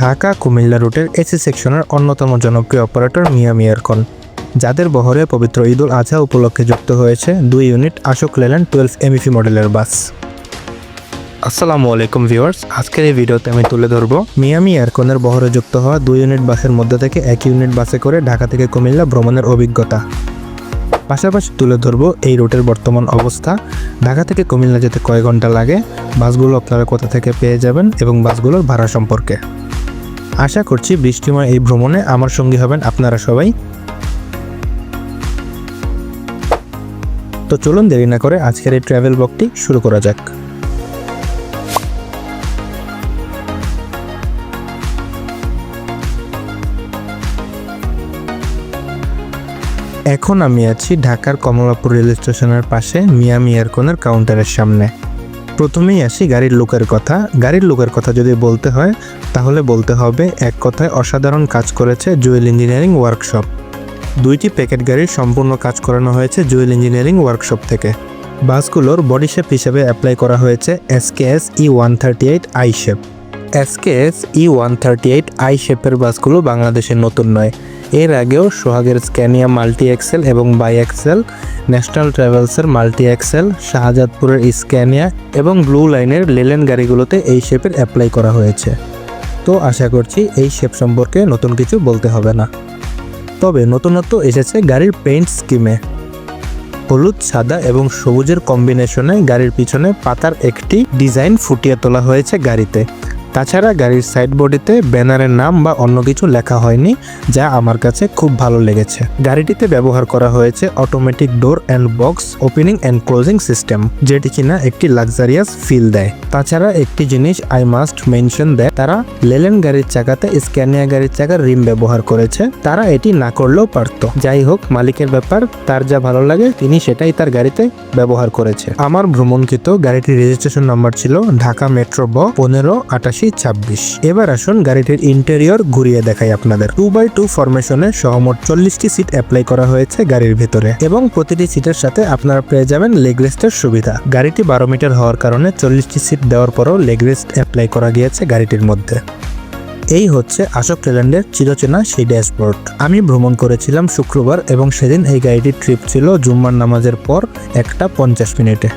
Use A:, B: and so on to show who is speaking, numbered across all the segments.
A: ঢাকা, কুমিল্লা রুটের এসি সেকশনের অন্যতম জনপ্রিয় অপারেটর মিয়ামি এয়ারকন যাদের বহরে পবিত্র ঈদুল আজহা উপলক্ষে যুক্ত হয়েছে দুই ইউনিট আশোক লেল্যান্ড টুয়েলভ এমইফি মডেলের বাস। আসসালামু আলাইকুম ভিউয়ার্স, আজকের এই ভিডিওতে আমি তুলে ধরব মিয়ামি এয়ারকনের বহরে যুক্ত হওয়া দুই ইউনিট বাসের মধ্যে থেকে এক ইউনিট বাসে করে ঢাকা থেকে কুমিল্লা ভ্রমণের অভিজ্ঞতা। পাশাপাশি তুলে ধরব এই রুটের বর্তমান অবস্থা। ঢাকা থেকে কুমিল্লা যেতে কয় ঘণ্টা লাগে? বাসগুলো আপনারা কোথা থেকে পেয়ে যাবেন এবং বাসগুলোর ভাড়া সম্পর্কে? আশা করছি বৃষ্টিময় এই ভ্রমণে আমার সঙ্গী হবেন আপনারা সবাই। তো চলুন দেরি না করে আজকের এই ট্রাভেল ব্লগটি শুরু করা যাক। এখন আমি আছি ঢাকার কমলাপুর রেল স্টেশনের পাশে মিয়ামি এয়ারকনের কাউন্টারের সামনে। প্রথমেই আসি গাড়ির লুকের কথা। গাড়ির লুকের কথা যদি বলতে হয়, তাহলে বলতে হবে এক কথায় অসাধারণ কাজ করেছে জুয়েল ইঞ্জিনিয়ারিং ওয়ার্কশপ। দুইটি প্যাকেট গাড়ির সম্পূর্ণ কাজ করানো হয়েছে জুয়েল ইঞ্জিনিয়ারিং ওয়ার্কশপ থেকে। বাসগুলোর বডি শেপ হিসেবে অ্যাপ্লাই করা হয়েছে SKS E one thirty eight I shape SKS E one thirty eight I শেপের বাসগুলো বাংলাদেশের নতুন নয়। এর আগেও সোহাগের স্ক্যানিয়া মাল্টি এক্সেল এবং বাই এক্সেল, ন্যাশনাল ট্রাভেলসের মাল্টি এক্সেল, শাহজাদপুরের স্ক্যানিয়া এবং ব্লু লাইনের লেলেন গাড়িগুলোতে এই শেপের অ্যাপ্লাই করা হয়েছে। তো আশা করছি এই শেপ সম্পর্কে নতুন কিছু বলতে হবে না। তবে নতুনত্ব এসেছে গাড়ির পেইন্ট স্কিমে। হলুদ, সাদা এবং সবুজের কম্বিনেশনে গাড়ির পিছনে পাতার একটি ডিজাইন ফুটিয়ে তোলা হয়েছে গাড়িতে। তাছাড়া গাড়ির সাইড বডিতে ব্যানারের নাম বা অন্য কিছু লেখা হয়নি, যা আমার কাছে খুব ভালো লেগেছে। গাড়িটিতে ব্যবহার করা হয়েছে automatic door and box opening and closing system যেটি কিনা একটি লাক্সারিয়াস ফিল দেয়। তাছাড়া একটি জিনিস আই মাস্ট মেনশন দেয় তারা লেলেন গাড়ির চাকাতে স্ক্যানিয়া গাড়ির চাকার রিম ব্যবহার করেছে, তারা এটি না করলেও পারত। যাই হোক, মালিকের ব্যাপার, তার যা ভালো লাগে, তিনি সেটাই তার গাড়িতে ব্যবহার করেছে। আমার ভ্রমণকৃত গাড়িটির রেজিস্ট্রেশন নাম্বার ছিল ঢাকা মেট্রো ব পনেরো আটাশি ছাব্বিশ। এবার আসুন গাড়িটির ইন্টেরিয়র ঘুরিয়ে দেখাই আপনাদের। টু বাই টু ফরমেশনে সহমোট চল্লিশটি সিট অ্যাপ্লাই করা হয়েছে গাড়ির ভেতরে এবং প্রতিটি সিটের সাথে আপনারা পেয়ে যাবেন লেগ রেস্টের সুবিধা। গাড়িটি বারো মিটার হওয়ার কারণে চল্লিশটি সিট দেওয়ার পরও লেগ রেস্ট অ্যাপ্লাই করা গিয়েছে গাড়িটির মধ্যে। এই হচ্ছে আশোক লেল্যান্ডের চিরচেনা সেই ড্যাশবোর্ড। আমি ভ্রমণ করেছিলাম শুক্রবার এবং সেদিন এই গাড়িটির ট্রিপ ছিল জুম্মার নামাজের পর একটা পঞ্চাশ মিনিটে।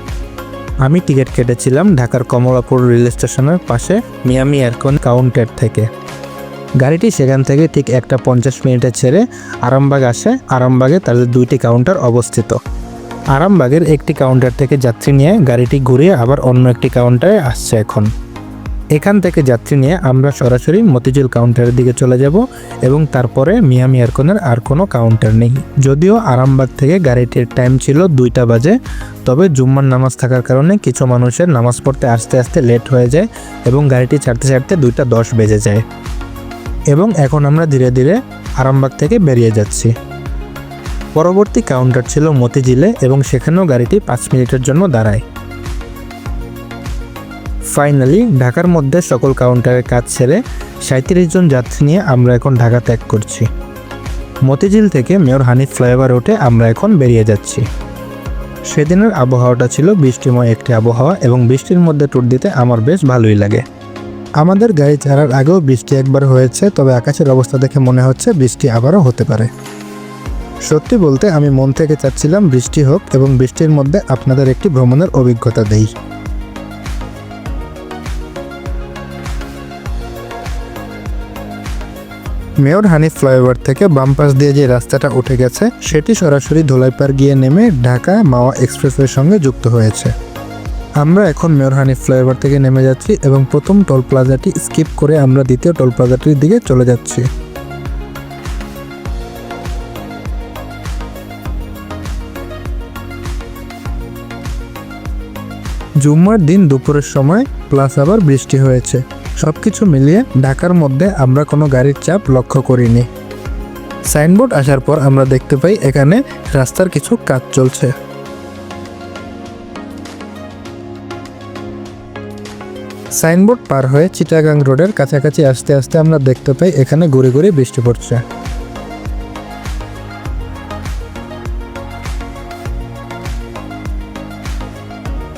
A: আমি টিকিট কেটেছিলাম ঢাকার কমলাপুর রেল স্টেশনের পাশে মিয়ামি এয়ারকন কাউন্টার থেকে। গাড়িটি সেখান থেকে ঠিক একটা পঞ্চাশ মিনিটে ছেড়ে আরামবাগ আসে। আরামবাগে তাদের দুইটি কাউন্টার অবস্থিত। আরামবাগের একটি কাউন্টার থেকে যাত্রী নিয়ে গাড়িটি ঘুরিয়ে আবার অন্য একটি কাউন্টারে আসছে এখন। এখান থেকে যাত্রী নিয়ে আমরা সরাসরি মতিঝিল কাউন্টারের দিকে চলে যাব এবং তারপরে মিয়ামি এয়ারকনের আর কোনো কাউন্টার নেই। যদিও আরামবাগ থেকে গাড়িটির টাইম ছিল দুইটা বাজে, তবে জুম্মার নামাজ থাকার কারণে কিছু মানুষের নামাজ পড়তে আসতে আসতে লেট হয়ে যায় এবং গাড়িটি ছাড়তে ছাড়তে দুইটা দশ বেজে যায়। এবং এখন আমরা ধীরে ধীরে আরামবাগ থেকে বেরিয়ে যাচ্ছি। পরবর্তী কাউন্টার ছিল মতিঝিলে এবং সেখানেও গাড়িটি পাঁচ মিনিটের জন্য দাঁড়ায়। ফাইনালি ঢাকার মধ্যে সকল কাউন্টারের কাজ ছেড়ে সাঁত্রিশ জন যাত্রী নিয়ে আমরা এখন ঢাকা ত্যাগ করছি। মতিঝিল থেকে মেয়র হানিফ ফ্লাইওভার উঠে আমরা এখন বেরিয়ে যাচ্ছি। সেদিনের আবহাওয়াটা ছিল বৃষ্টিময় একটি আবহাওয়া এবং বৃষ্টির মধ্যে ট্যুর দিতে আমার বেশ ভালোই লাগে। আমাদের গাড়ি ছাড়ার আগেও বৃষ্টি একবার হয়েছে, তবে আকাশের অবস্থা দেখে মনে হচ্ছে বৃষ্টি আবারও হতে পারে। সত্যি বলতে আমি মন থেকে চাচ্ছিলাম বৃষ্টি হোক এবং বৃষ্টির মধ্যে আপনাদের একটি ভ্রমণের অভিজ্ঞতা দেই। মেয়র হানিফ ফ্লাইওভার থেকে বাম পাশ দিয়ে যে রাস্তাটা উঠে গেছে, সেটি সরাসরি ধোলাইপাড় গিয়ে নেমে ঢাকা মাওয়া এক্সপ্রেসওয়ের সঙ্গে যুক্ত হয়েছে। আমরা এখন মেয়র হানিফ ফ্লাইওভার থেকে নেমে যাচ্ছি এবং প্রথম টোল প্লাজাটি স্কিপ করে আমরা দ্বিতীয় টোল প্লাজাটির দিকে চলে যাচ্ছি। জুম্মার দিন দুপুরের সময়, প্লাস আবার বৃষ্টি হয়েছে। সবকিছু মিলিয়ে ঢাকার মধ্যে আমরা কোনো গাড়ির চাপ লক্ষ্য করিনি। সাইনবোর্ড আসার পর আমরা দেখতে পাই এখানে রাস্তার কিছু কাজ চলছে। সাইনবোর্ড পার হয়ে চিটাগাং রোডের কাছাকাছি আসতে আসতে আমরা দেখতে পাই এখানে ঘুরে ঘুরে বৃষ্টি পড়ছে।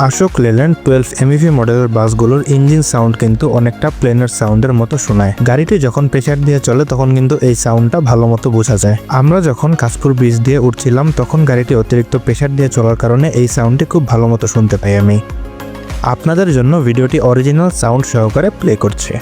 A: আশোক লেল্যান্ড টুয়েলভ এমইভি মডেলের বাসগুলোর ইঞ্জিন সাউন্ড কিন্তু অনেকটা প্লেনের সাউন্ডের মতো শোনায়। গাড়িটি যখন প্রেশার দিয়ে চলে, তখন কিন্তু এই সাউন্ডটা ভালো মতো বোঝা যায়। আমরা যখন কাশপুর ব্রিজ দিয়ে উঠছিলাম, তখন গাড়িটি অতিরিক্ত প্রেশার দিয়ে চলার কারণে এই সাউন্ডটি খুব ভালো মতো শুনতে পাই আমি। আপনাদের জন্য ভিডিওটি অরিজিনাল সাউন্ড সহকারে প্লে করছে।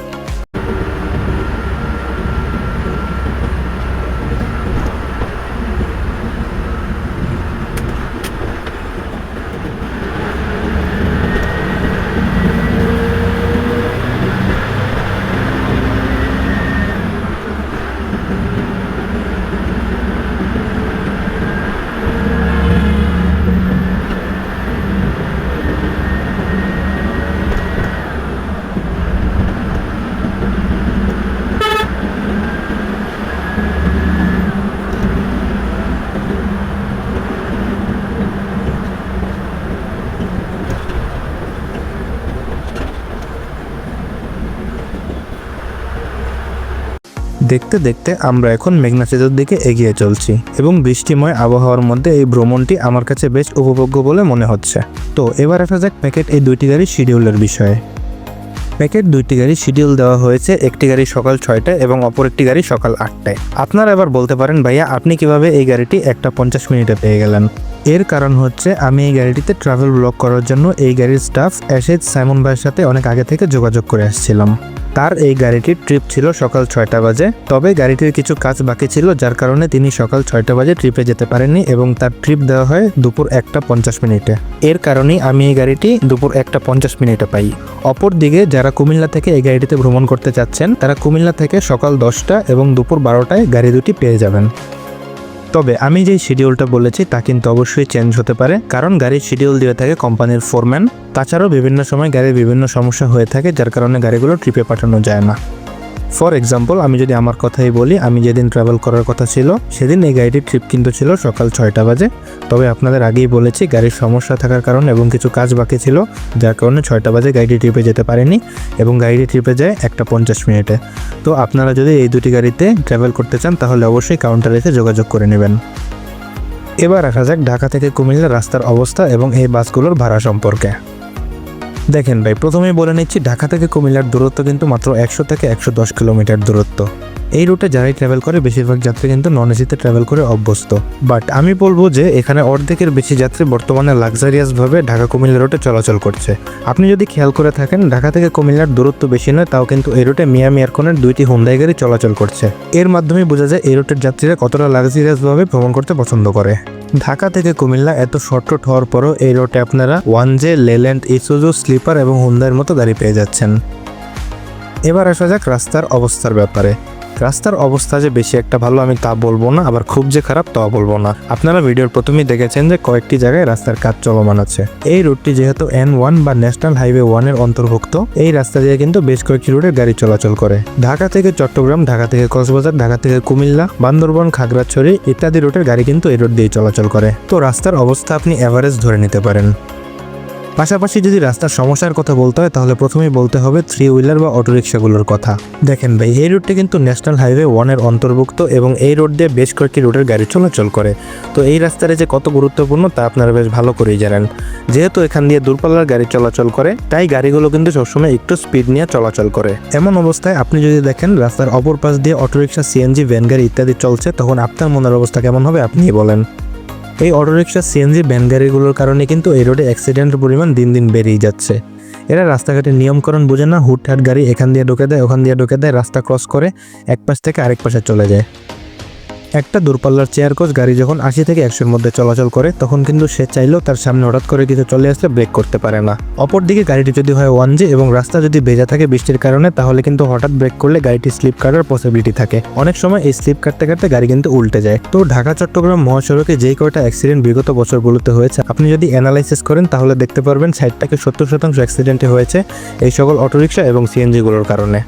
A: দেখতে দেখতে আমরা এখন মেঘনা সেতুর দিকে এগিয়ে চলছি এবং বৃষ্টিময় আবহাওয়ার মধ্যে এই ভ্রমণটি আমার কাছে বেশ উপভোগ্য বলে মনে হচ্ছে। তো এবার আসা যাক প্যাকেট এই দুইটি গাড়ির শিডিউলের বিষয়ে। প্যাকেট দুইটি গাড়ি শিডিউল দেওয়া হয়েছে, একটি গাড়ি সকাল ছয়টায় এবং অপর একটি গাড়ি সকাল আটটায়। আপনারা এবার বলতে পারেন, ভাইয়া, আপনি কীভাবে এই গাড়িটি একটা পঞ্চাশ মিনিটে পেয়ে গেলেন? এর কারণ হচ্ছে আমি এই গাড়িটিতে ট্রাভেল ব্লক করার জন্য এই গাড়ির স্টাফ অ্যাশেজ সাইমন ভাইয়ের সাথে অনেক আগে থেকে যোগাযোগ করে আসছিলাম। তার এই গাড়িটির ট্রিপ ছিল সকাল ছয়টা বাজে, তবে গাড়িটির কিছু কাজ বাকি ছিল, যার কারণে তিনি সকাল ছয়টা বাজে ট্রিপে যেতে পারেননি এবং তার ট্রিপ দেওয়া হয় দুপুর একটা পঞ্চাশ মিনিটে। এর কারণেই আমি এই গাড়িটি দুপুর একটা পঞ্চাশ মিনিটে পাই। অপর দিকে যারা কুমিল্লা থেকে এই গাড়িটিতে ভ্রমণ করতে চাচ্ছেন, তারা কুমিল্লা থেকে সকাল দশটা এবং দুপুর বারোটায় গাড়ি দুটি পেয়ে যাবেন। তবে আমি যে শিডিউলটা বলেছি, তা কিন্তু অবশ্যই চেঞ্জ হতে পারে। কারণ গাড়ির শিডিউল দিয়ে থাকে কোম্পানির ফোরম্যান তাছাড়াও বিভিন্ন সময় গাড়ির বিভিন্ন সমস্যা হয়ে থাকে, যার কারণে গাড়িগুলো ট্রিপে পাঠানো যায় না। ফর এক্সাম্পল আমি যদি আমার কথাই বলি, আমি যেদিন ট্রাভেল করার কথা ছিল, সেদিন এই গাড়িটির ট্রিপ কিন্তু ছিল সকাল ছয়টা বাজে। তবে আপনাদের আগেই বলেছি, গাড়ির সমস্যা থাকার কারণে এবং কিছু কাজ বাকি ছিল, যার কারণে ছয়টা বাজে গাড়িটি ট্রিপে যেতে পারেনি এবং গাড়িটি ট্রিপে যায় একটা পঞ্চাশ মিনিটে। তো আপনারা যদি এই দুটি গাড়িতে ট্রাভেল করতে চান, তাহলে অবশ্যই কাউন্টারে এসে যোগাযোগ করে নেবেন। এবার আসা যাক ঢাকা থেকে কুমিল্লা রাস্তার অবস্থা এবং এই বাসগুলোর ভাড়া সম্পর্কে। দেখেন ভাই, প্রথমেই বলে নিচ্ছি, ঢাকা থেকে কুমিল্লার দূরত্ব কিন্তু মাত্র একশো থেকে একশো দশ কিলোমিটার দূরত্ব। এই রুটে যারাই ট্রাভেল করে, বেশিরভাগ যাত্রী কিন্তু নন এসিতে ট্রাভেল করে অভ্যস্ত। বাট আমি বলব যে, এখানে অর্ধেকের বেশি যাত্রী বর্তমানে লাক্সারিয়াসভাবে ঢাকা কুমিল্লা রুটে চলাচল করছে। আপনি যদি খেয়াল করে থাকেন, ঢাকা থেকে কুমিল্লার দূরত্ব বেশি নয়, তাও কিন্তু এই রুটে মিয়ামি এয়ারকনের দুইটি হুন্দাই গাড়ি চলাচল করছে। এর মাধ্যমে বোঝা যায়, এই রুটের যাত্রীরা কতটা লাক্সারিয়াসভাবে ভ্রমণ করতে পছন্দ করে। ঢাকা থেকে কুমিল্লা এত শর্টকট হওয়ার পরও এই রোডে আপনারা one J Leyland Isuzu sleeper এবং হুন্দার মতো গাড়ি পেয়ে যাচ্ছেন। এবার আসা যাক রাস্তার অবস্থার ব্যাপারে। রাস্তার অবস্থা যে বেশি একটা ভালো আমি তা বলব না, আবার খুব যে খারাপ তাও বলব না। আপনারা ভিডিওর প্রথমেই দেখেছেন যে কয়েকটি জায়গায় রাস্তার কাজ চলমান আছে। এই রুটটি যেহেতু এন ওয়ান বা ন্যাশনাল হাইওয়ে ওয়ানের অন্তর্ভুক্ত, এই রাস্তা দিয়ে কিন্তু বেশ কয়েকটি রুটের গাড়ি চলাচল করে। ঢাকা থেকে চট্টগ্রাম, ঢাকা থেকে কক্সবাজার, ঢাকা থেকে কুমিল্লা, বান্দরবন, খাগড়াছড়ি ইত্যাদি রুটের গাড়ি কিন্তু এই রোড দিয়ে চলাচল করে। তো রাস্তার অবস্থা আপনি অ্যাভারেজ ধরে নিতে পারেন। পাশাপাশি যদি রাস্তার সমস্যার কথা বলতে হয়, তাহলে প্রথমেই বলতে হবে থ্রি হুইলার বা অটোরিকশাগুলোর কথা। দেখেন ভাই, এই রুটটি কিন্তু ন্যাশনাল হাইওয়ে ওয়ানের অন্তর্ভুক্ত এবং এই রোড দিয়ে বেশ কয়েকটি রুটের গাড়ি চলাচল করে। তো এই রাস্তাটা যে কত গুরুত্বপূর্ণ, তা আপনারা বেশ ভালো করেই জানেন। যেহেতু এখান দিয়ে দূরপাল্লার গাড়ি চলাচল করে, তাই গাড়িগুলো কিন্তু সবসময় একটু স্পিড নিয়ে চলাচল করে। এমন অবস্থায় আপনি যদি দেখেন, রাস্তার অপর পাশ দিয়ে অটোরিকশা সিএনজি ভ্যান গাড়ি ইত্যাদি চলছে, তখন আপনার মনের অবস্থা কেমন হবে আপনি বলেন। এই অটোরিক্সা সিএনজি ভ্যান গাড়িগুলোর কারণে কিন্তু এই রোডে অ্যাক্সিডেন্টের পরিমাণ দিন দিন বেড়েই যাচ্ছে। এরা রাস্তাঘাটের নিয়মকরণ বোঝে না, হুটহাট গাড়ি এখান দিয়ে ঢুকে দেয়, ওখান দিয়ে ঢুকে দেয়, রাস্তা ক্রস করে এক পাশ থেকে আরেক পাশে চলে যায়। একটা দূরপাল্লার চেয়ার কোচ গাড়ি যখন আশি থেকে একশোর মধ্যে চলাচল করে, তখন কিন্তু সে চাইলেও তার সামনে হঠাৎ করে কিছু চলে আসলে ব্রেক করতে পারে না। অপরদিকে গাড়িটি যদি হয় ওয়ান জি এবং রাস্তা যদি ভেজা থাকে বৃষ্টির কারণে, তাহলে কিন্তু হঠাৎ ব্রেক করলে গাড়িটি স্লিপ কাটার পসিবিলিটি থাকে। অনেক সময় এই স্লিপ কাটতে কাটতে গাড়ি কিন্তু উল্টে যায়। তো ঢাকা, চট্টগ্রাম মহাসড়কে যেই কয়টা অ্যাক্সিডেন্ট বিগত বছরগুলোতে হয়েছে, আপনি যদি অ্যানালাইসিস করেন, তাহলে দেখতে পারবেন থেকে সত্তর শতাংশ অ্যাক্সিডেন্টে হয়েছে এই সকল অটোরিকশা এবং সিএনজিগুলোর কারণে।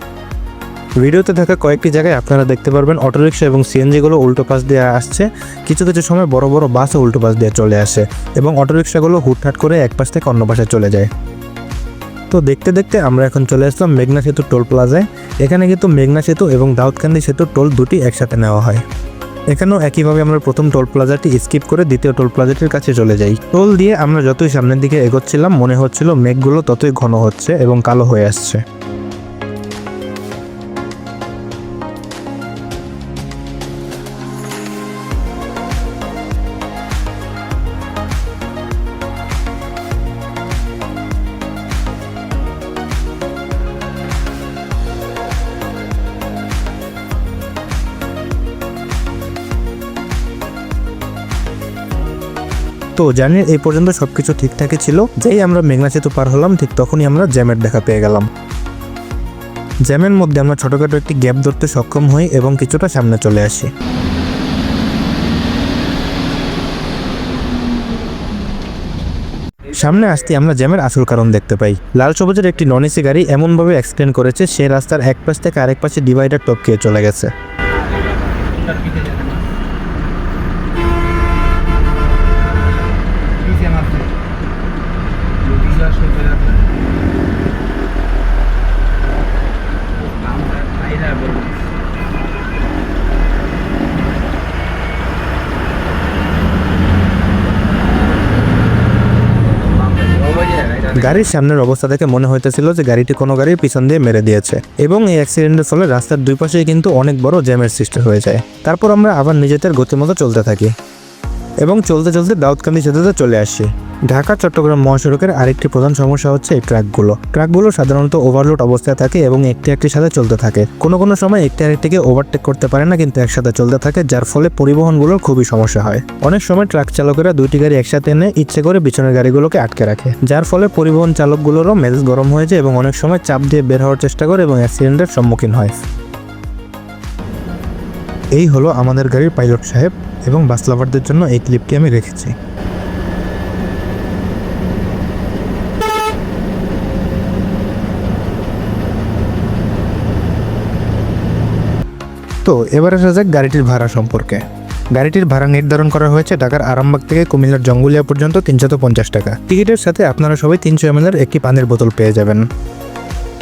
A: ভিডিওতে থাকা কয়েকটি জায়গায় আপনারা দেখতে পারবেন অটোরিকশা এবং সিএনজিগুলো উল্টো পাশ দিয়ে আসছে। কিছু কিছু সময় বড় বড় বাসও উল্টো পাশ দিয়ে চলে আসে এবং অটোরিকশাগুলো হুটহাট করে এক পাশ থেকে অন্য পাশে চলে যায়। তো দেখতে দেখতে আমরা এখন চলে আসলাম মেঘনা সেতু টোল প্লাজায়। এখানে কিন্তু মেঘনা সেতু এবং দাউদকান্দি সেতু টোল দুটি একসাথে নেওয়া হয়। এখানেও একইভাবে আমরা প্রথম টোল প্লাজাটি স্কিপ করে দ্বিতীয় টোল প্লাজাটির কাছে চলে যাই। টোল দিয়ে আমরা যতই সামনের দিকে এগোচ্ছিলাম, মনে হচ্ছিল মেঘগুলো ততই ঘন হচ্ছে এবং কালো হয়ে আসছে। তো জার্নির এই পর্যন্ত সবকিছু ঠিকঠাকই ছিল। যেই আমরা মেঘনা সেতু পার হলাম, ঠিক তখনই আমরা জ্যামের দেখা পেয়ে গেলাম। জ্যামের মধ্যে আমরা ছোটখাটো একটি গ্যাপ ধরতে সক্ষম হই এবং কিছুটা সামনে চলে আসি। সামনে আসতে আমরা জ্যামের আসল কারণ দেখতে পাই। লাল সবুজের একটি নন এসি গাড়ি এমনভাবে এক্সটেন্ড করেছে, সে রাস্তার এক পাশ থেকে আরেক পাশে ডিভাইডার টপকিয়ে চলে গেছে। গাড়ির সামনের অবস্থা দেখে মনে হইতেছিল যে গাড়িটি কোনো গাড়ির পিছন দিয়ে মেরে দিয়েছে এবং এই অ্যাক্সিডেন্টের ফলে রাস্তার দুই পাশে কিন্তু অনেক বড় জ্যামের সৃষ্টি হয়ে যায়। তারপর আমরা আবার নিজেদের গতিমতো চলতে থাকি। এবং চলতে চলতে দাউদকান্দি সেতুতে চলে আসি। ঢাকা, চট্টগ্রাম মহাসড়কের আরেকটি প্রধান সমস্যা হচ্ছে এই ট্রাকগুলো। ট্রাকগুলো সাধারণত ওভারলোড অবস্থায় থাকে এবং একটি একটির সাথে চলতে থাকে। কোনো কোনো সময় একটি আরেকটিকে ওভারটেক করতে পারে না, কিন্তু একসাথে চলতে থাকে, যার ফলে পরিবহনগুলোর খুবই সমস্যা হয়। অনেক সময় ট্রাক চালকেরা দুইটি গাড়ি একসাথে এনে ইচ্ছে করে পিছনের গাড়িগুলোকে আটকে রাখে, যার ফলে পরিবহন চালকগুলোরও মেজাজ গরম হয়ে যায় এবং অনেক সময় চাপ দিয়ে বের হওয়ার চেষ্টা করে এবং অ্যাক্সিডেন্টের সম্মুখীন হয়। এই হলো আমাদের গাড়ির পাইলট সাহেব এবং বাস লাভারদের জন্য এই ক্লিপটি আমি রেখেছি। তো এবার আসা যাক গাড়িটির ভাড়া সম্পর্কে। গাড়িটির ভাড়া নির্ধারণ করা হয়েছে ঢাকার আরামবাগ থেকে কুমিল্লার জঙ্গুলিয়া পর্যন্ত তিনশত পঞ্চাশ টাকা। টিকিটের সাথে আপনারা সবাই তিনশো এম একটি পানির বোতল পেয়ে যাবেন।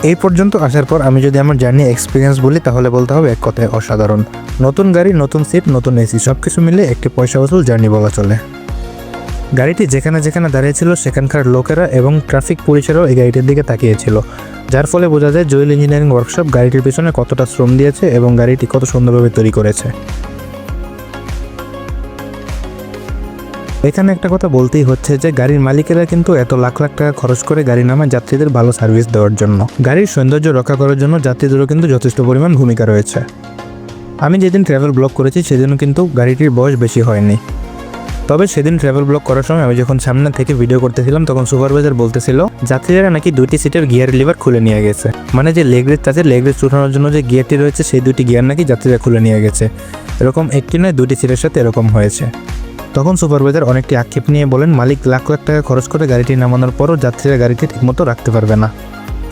A: এই পর্যন্ত আসার পর আমি যদি আমার জার্নি এক্সপিরিয়েন্স বলি, তাহলে বলতে হবে এক কথায় অসাধারণ। নতুন গাড়ি, নতুন সিট নতুন এসি সব কিছু মিলে একটি পয়সা বসুল জার্নি বলা চলে। গাড়িটি যেখানে যেখানে দাঁড়িয়েছিল, সেখানকার লোকেরা এবং ট্রাফিক পুলিশেরাও এই গাড়িটির দিকে তাকিয়েছিল। যার ফলে বোঝা যায় জুয়েল ইঞ্জিনিয়ারিং ওয়ার্কশপ গাড়িটির পিছনে কতটা শ্রম দিয়েছে এবং গাড়িটি কত সুন্দরভাবে তৈরি করেছে। এখানে একটা কথা বলতেই হচ্ছে যে গাড়ির মালিকেরা কিন্তু এত লাখ লাখ টাকা খরচ করে গাড়ি নামায় যাত্রীদের ভালো সার্ভিস দেওয়ার জন্য। গাড়ির সৌন্দর্য রক্ষা করার জন্য যাত্রীদেরও কিন্তু যথেষ্ট পরিমাণ ভূমিকা রয়েছে। আমি যেদিন ট্রাভেল ব্লক করেছি, সেদিনও কিন্তু গাড়িটির বয়স বেশি হয়নি। তবে সেদিন ট্রাভেল ব্লক করার সময় আমি যখন সামনে থেকে ভিডিও করতেছিলাম, তখন সুপারভাইজার বলতেছিল, যাত্রীরা নাকি দুইটি সিটের গিয়ার লিভার খুলে নিয়ে গেছে। মানে যে লেগ রেস আছে লেগ উঠানোর জন্য যে গিয়ারটি রয়েছে, সেই দুটি গিয়ার নাকি যাত্রীরা খুলে নিয়ে গেছে। এরকম একটি নয় দুটি সিটের সাথে এরকম হয়েছে। তখন সুপারভাইজার অনেকটি আক্ষেপ নিয়ে বলেন, মালিক লাখ লাখ টাকা খরচ করে গাড়িটি নামানোর পরও যাত্রীরা গাড়িটি ঠিকমতো রাখতে পারবে না।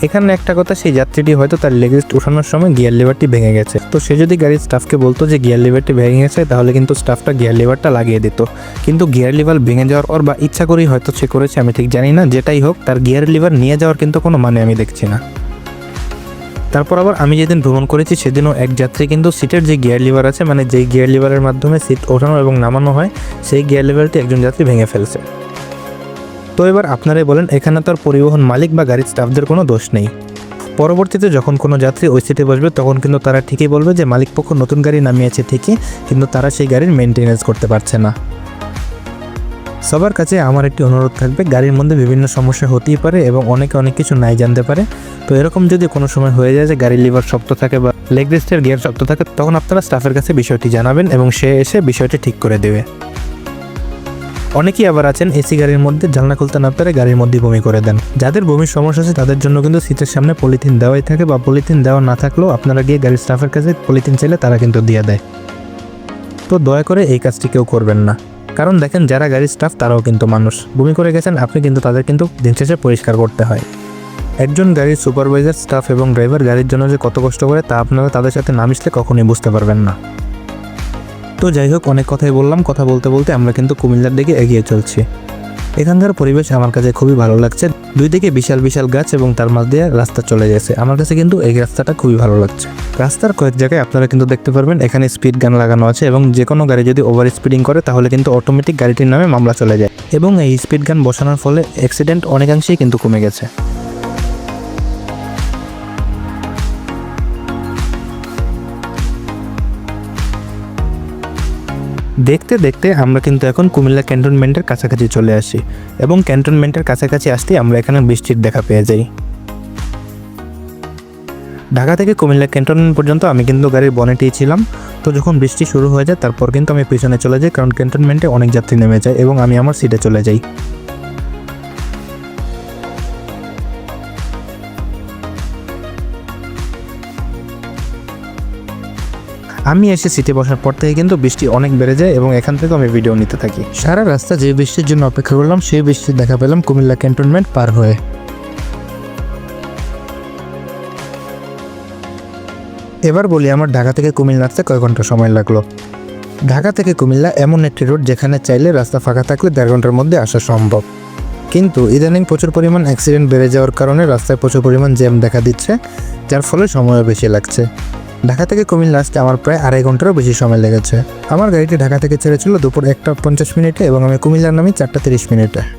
A: এখানে একটা কথা, সেই যাত্রীটি হয়তো তার লেগেস্ট উঠানোর সময় গিয়ার লিভারটি ভেঙে গেছে। তো সে যদি গাড়ির স্টাফকে বলতো যে গিয়ার লিভারটি ভেঙে গেছে, তাহলে কিন্তু স্টাফটা গিয়ার লিভারটা লাগিয়ে দিত। কিন্তু গিয়ার লিভার ভেঙে যাওয়ার পর বা ইচ্ছা করেই হয়তো সে করেছে, আমি ঠিক জানি না, যেটাই হোক, তার গিয়ার লিভার নিয়ে যাওয়ার কিন্তু কোনো মানে আমি দেখছি না। তারপর আবার আমি যেদিন ভ্রমণ করেছি সেদিনও এক যাত্রী কিন্তু সিটের যে গিয়ার লিভার আছে মানে যেই গিয়ার লিভারের মাধ্যমে সিট ওঠানো এবং নামানো হয়, সেই গিয়ার লিভারটি একজন যাত্রী ভেঙে ফেলছে। তো এবার আপনারাই বলেন, এখানে তার পরিবহন মালিক বা গাড়ির স্টাফদের কোনো দোষ নেই। পরবর্তীতে যখন কোনো যাত্রী ওই সিটে বসবে, তখন কিন্তু তারা ঠিকই বলবে যে, মালিক পক্ষ নতুন গাড়ি নামিয়েছে ঠিকই, কিন্তু তারা সেই গাড়ির মেনটেনেন্স করতে পারছে না। সবার কাছে আমার একটি অনুরোধ থাকবে, গাড়ির মধ্যে বিভিন্ন সমস্যা হতেই পারে এবং অনেকে অনেক কিছু নাই জানতে পারে। তো এরকম যদি কোনো সময় হয়ে যায় যে গাড়ির লিভার শক্ত থাকে বা লেগ রেস্টের গিয়ার শক্ত থাকে, তখন আপনারা স্টাফের কাছে বিষয়টি জানাবেন এবং সে এসে বিষয়টি ঠিক করে দেবে। অনেকেই আবার আছেন, এসি গাড়ির মধ্যে জানলা খুলতে না পেরে গাড়ির মধ্যে বমি করে দেন। যাদের বমির সমস্যা আছে, তাদের জন্য কিন্তু সিটের সামনে পলিথিন দেওয়াই থাকে বা পলিথিন দেওয়া না থাকলেও আপনারা গিয়ে গাড়ির স্টাফের কাছে পলিথিন চাইলে তারা কিন্তু দিয়ে দেয়। তো দয়া করে এই কাজটি কেউ করবেন না। কারণ দেখেন, যারা গাড়ির স্টাফ তারাও কিন্তু মানুষ। বমি করে গেছেন, আপনি কিন্তু তাদের কিন্তু দিন শেষে পরিষ্কার করতে হয়। একজন গাড়ির সুপারভাইজার স্টাফ এবং ড্রাইভার গাড়ির জন্য যে কত কষ্ট করে, তা আপনারা তাদের সাথে না মিশলে কখনোই বুঝতে পারবেন না। তো যাই হোক, অনেক কথাই বললাম। কথা বলতে বলতে আমরা কিন্তু কুমিল্লার দিকে এগিয়ে চলছি। এখানকার পরিবেশ আমার কাছে খুবই ভালো লাগছে। দুই দিকে বিশাল বিশাল গাছ এবং তার মাঝ দিয়ে রাস্তা চলে গেছে। আমার কাছে কিন্তু এই রাস্তাটা খুবই ভালো লাগছে। রাস্তার কয়েক জায়গায় আপনারা কিন্তু দেখতে পারবেন, এখানে স্পিড গান লাগানো আছে এবং যে কোনো গাড়ি যদি ওভার স্পিডিং করে, তাহলে কিন্তু অটোমেটিক গাড়িটির নামে মামলা চলে যায়। এবং এই স্পিড গান বসানোর ফলে অ্যাক্সিডেন্ট অনেকাংশেই কিন্তু কমে গেছে। দেখতে দেখতে আমরা কিন্তু এখন কুমিল্লা ক্যান্টনমেন্টের কাছাকাছি চলে আসি এবং ক্যান্টনমেন্টের কাছাকাছি আসতে আমরা এখানে বৃষ্টির দেখা পেয়ে যাই। ঢাকা থেকে কুমিল্লা ক্যান্টনমেন্ট পর্যন্ত আমি কিন্তু গাড়ির বনেটেই ছিলাম। তো যখন বৃষ্টি শুরু হয়ে যায়, তারপর কিন্তু আমি পিছনে চলে যাই, কারণ ক্যান্টনমেন্টে অনেক যাত্রী নেমে যায় এবং আমি আমার সিটে চলে যাই। আমি এসে সিটে বসার পর থেকে কিন্তু বৃষ্টি অনেক বেড়ে যায় এবং এখান থেকে আমি ভিডিও নিতে থাকি। সারা রাস্তা যে বৃষ্টির জন্য অপেক্ষা করলাম, সেই বৃষ্টি দেখা পেলাম কুমিল্লা ক্যান্টনমেন্ট পার হয়ে। এবার বলি আমার ঢাকা থেকে কুমিল্লা আসতে কয় ঘণ্টা সময় লাগল? ঢাকা থেকে কুমিল্লা এমন একটি রোড যেখানে চাইলে রাস্তা ফাঁকা থাকলে দেড় ঘণ্টার মধ্যে আসা সম্ভব। কিন্তু ইদানিং প্রচুর পরিমাণ অ্যাক্সিডেন্ট বেড়ে যাওয়ার কারণে রাস্তায় প্রচুর পরিমাণ জ্যাম দেখা দিচ্ছে, যার ফলে সময়ও বেশি লাগছে। ঢাকা থেকে কুমিল্লা আসতে আমার প্রায় আড়াই ঘন্টারও বেশি সময় লেগেছে। আমার গাড়িটি ঢাকা থেকে ছেড়েছিল দুপুর একটা পঞ্চাশ মিনিটে এবং আমি কুমিল্লার নামি চারটা তিরিশ মিনিটে।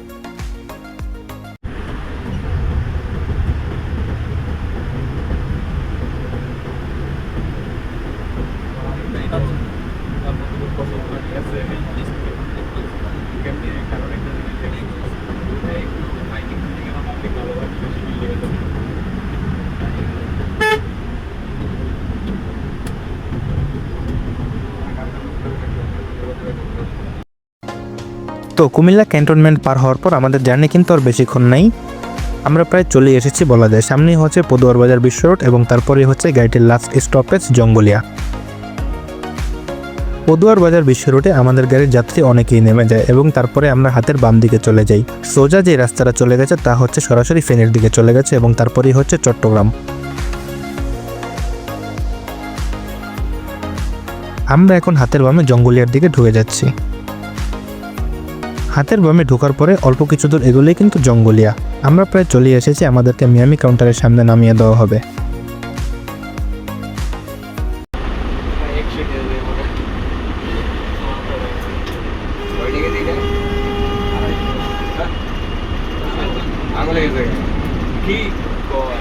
A: তো কুমিল্লা ক্যান্টনমেন্ট পার হওয়ার পর আমাদের জার্নি কিন্তু আর বেশিক্ষণ নাই। আমরা প্রায় চলে এসেছি বলা যায় সামনেই হচ্ছে পদুয়ার বাজার বিশ্ব রোড এবং তারপরে হচ্ছে গাড়িটির লাস্ট স্টপেজ জঙ্গলিয়া। পদুয়ার বাজার বিশ্ব রোডে আমাদের গাড়ির যাত্রী অনেকেই নেমে যায় এবং তারপরে আমরা হাতের বাম দিকে চলে যাই। সোজা যে রাস্তাটা চলে গেছে তা হচ্ছে সরাসরি ফেনের দিকে চলে গেছে এবং তারপরেই হচ্ছে চট্টগ্রাম। আমরা এখন হাতের বামে জঙ্গলিয়ার দিকে ঢুকে যাচ্ছি। হাতের বামে ঢোকার পরে অল্প কিছু দূর এগোলেই কিন্তু জঙ্গলিয়া। আমরা প্রায় চলে এসেছি আমাদেরকে মিয়ামি কাউন্টারের সামনে নামিয়ে দেওয়া হবে
B: আঙুলে গেছে কি কয়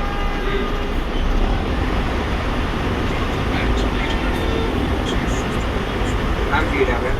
B: নাম কি এটা আপনার?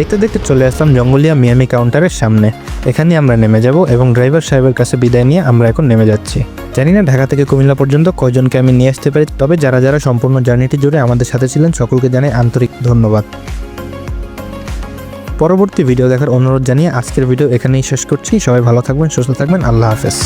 A: দেখতে দেখতে চলে আসলাম জঙ্গলিয়া মিয়ামি কাউন্টারের সামনে। এখানে আমরা নেমে যাব এবং ড্রাইভার সাহেবের কাছে বিদায় নিয়ে আমরা এখন নেমে যাচ্ছি। জানি না ঢাকা থেকে কুমিল্লা পর্যন্ত কয়জনকে আমি নিয়ে আসতে পারি, তবে যারা যারা সম্পূর্ণ জার্নিটি জুড়ে আমাদের সাথে ছিলেন সকলকে জানাই আন্তরিক ধন্যবাদ। পরবর্তী ভিডিও দেখার অনুরোধ জানিয়ে আজকের ভিডিও এখানেই শেষ করছি। সবাই ভালো থাকবেন, সুস্থ থাকবেন, আল্লাহ হাফেজ।